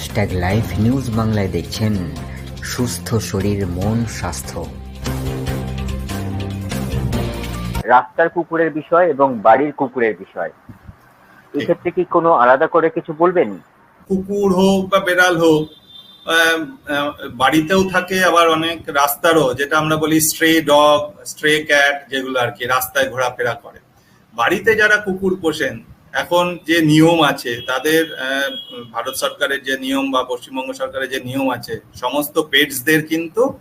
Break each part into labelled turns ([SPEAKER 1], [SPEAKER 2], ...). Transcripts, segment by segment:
[SPEAKER 1] Hashtag live news বাংলায় দেখছেন সুস্থ শরীর মন স্বাস্থ্য।
[SPEAKER 2] রাস্তার কুকুরের বিষয় এবং বাড়ির কুকুরের বিষয়। এক্ষেত্রে কি কোনো আলাদা করে কিছু বলবেন?
[SPEAKER 3] কুকুর হোক বা বেড়াল হোক বাড়িতেও থাকে আবার অনেক রাস্তারও যেটা আমরা বলি স্ট্রে ডগ স্ট্রে ক্যাট যেগুলো আর কি রাস্তায় ঘোরাফেরা করে। বাড়িতে যারা কুকুর পোষেন এখন যে নিয়ম আছে, তাদের ভারত সরকারের যে নিয়ম বা পশ্চিমবঙ্গ সরকারের যে নিয়ম আছে, সমস্ত পেটসদের কিন্তু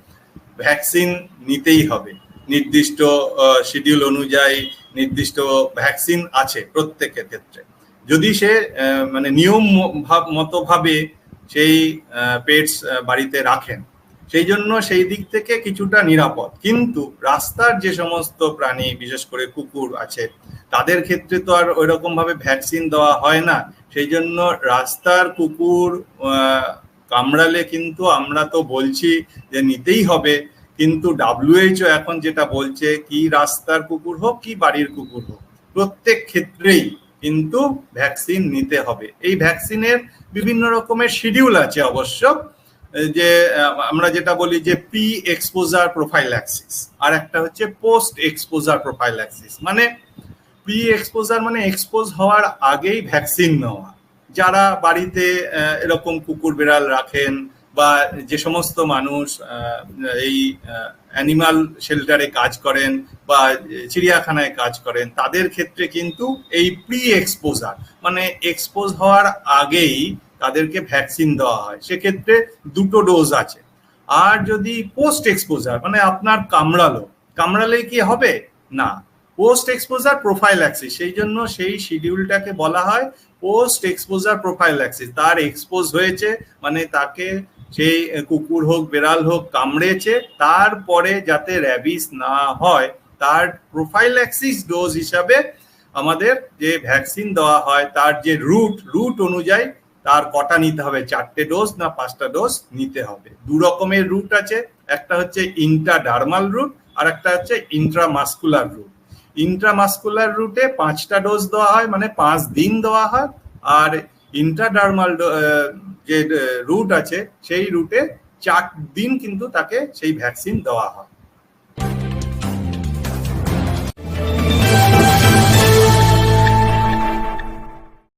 [SPEAKER 3] ভ্যাকসিন নিতেই হবে। নির্দিষ্ট শিডিউল অনুযায়ী নির্দিষ্ট ভ্যাকসিন আছে প্রত্যেকের ক্ষেত্রে। যদি সে মানে নিয়ম ম- ভাব- মতোভাবে সেই পেটস বাড়িতে রাখেন সেই জন্য সেই দিক থেকে কিছুটা নিরাপদ। কিন্তু রাস্তার যে সমস্ত প্রাণী, বিশেষ করে কুকুর আছে, তাদের ক্ষেত্রে তো আর ওইরকম ভাবে ভ্যাকসিন দেওয়া হয় না। সেই জন্য রাস্তার কুকুর কামড়ালে কিন্তু আমরা তো বলছি যে নিতেই হবে। কিন্তু ডাব্লিউএইচও এখন যেটা বলছে, কি রাস্তার কুকুর হোক, কি বাড়ির কুকুর হোক, প্রত্যেক ক্ষেত্রেই কিন্তু ভ্যাকসিন নিতে হবে। এই ভ্যাকসিনের বিভিন্ন রকমের শিডিউল আছে অবশ্য। যে আমরা যেটা বলি যে প্রি এক্সপোজার প্রোফাইল অ্যাক্সিস আর একটা হচ্ছে পোস্ট এক্সপোজার প্রোফাইল অ্যাক্সিস মানে প্রি এক্সপোজার মানে এক্সপোজ হওয়ার আগেই ভ্যাকসিন নেওয়া। যারা বাড়িতে এরকম কুকুর বিড়াল রাখেন বা যে সমস্ত মানুষ এই অ্যানিমাল শেল্টারে কাজ করেন বা চিড়িয়াখানায় কাজ করেন, তাদের ক্ষেত্রে কিন্তু এই প্রি এক্সপোজার মানে এক্সপোজ হওয়ার আগেই তাদেরকে ভ্যাকসিন দেওয়া হয়। সেক্ষেত্রে দুটো ডোজ আছে। আর যদি পোস্ট এক্সপোজার মানে আপনার কামড়ালো, কামড়ালে কি হবে? না। পোস্ট এক্সপোজার প্রোফাইল্যাক্সিস সেই জন্য সেই শিডিউলটাকে বলা হয় পোস্ট এক্সপোজার প্রোফাইল্যাক্সিস তার এক্সপোজ হয়েছে মানে তাকে সেই কুকুর হোক, বেড়াল হোক, কামড়েছে, তারপরে যাতে র্যাবিস না হয়, তার প্রোফাইল্যাক্সিস ডোজ হিসাবে আমাদের যে ভ্যাকসিন দেওয়া হয়, তার যে রুট রুট অনুযায়ী তার কটা নিতে হবে? চারটে ডোজ না পাঁচটা ডোজ নিতে হবে। দু রকমের রুট আছে। একটা হচ্ছে ইন্টাডার্মাল রুট আর একটা হচ্ছে ইন্ট্রামাস্কুলার রুট ইন্ট্রামাস্কুলার রুটে পাঁচটা ডোজ দেওয়া হয় মানে পাঁচ দিন দেওয়া হয়। আর ইন্ট্রাডার্মাল যে রুট আছে, সেই রুটে চার দিন কিন্তু তাকে সেই ভ্যাকসিন দেওয়া হয়।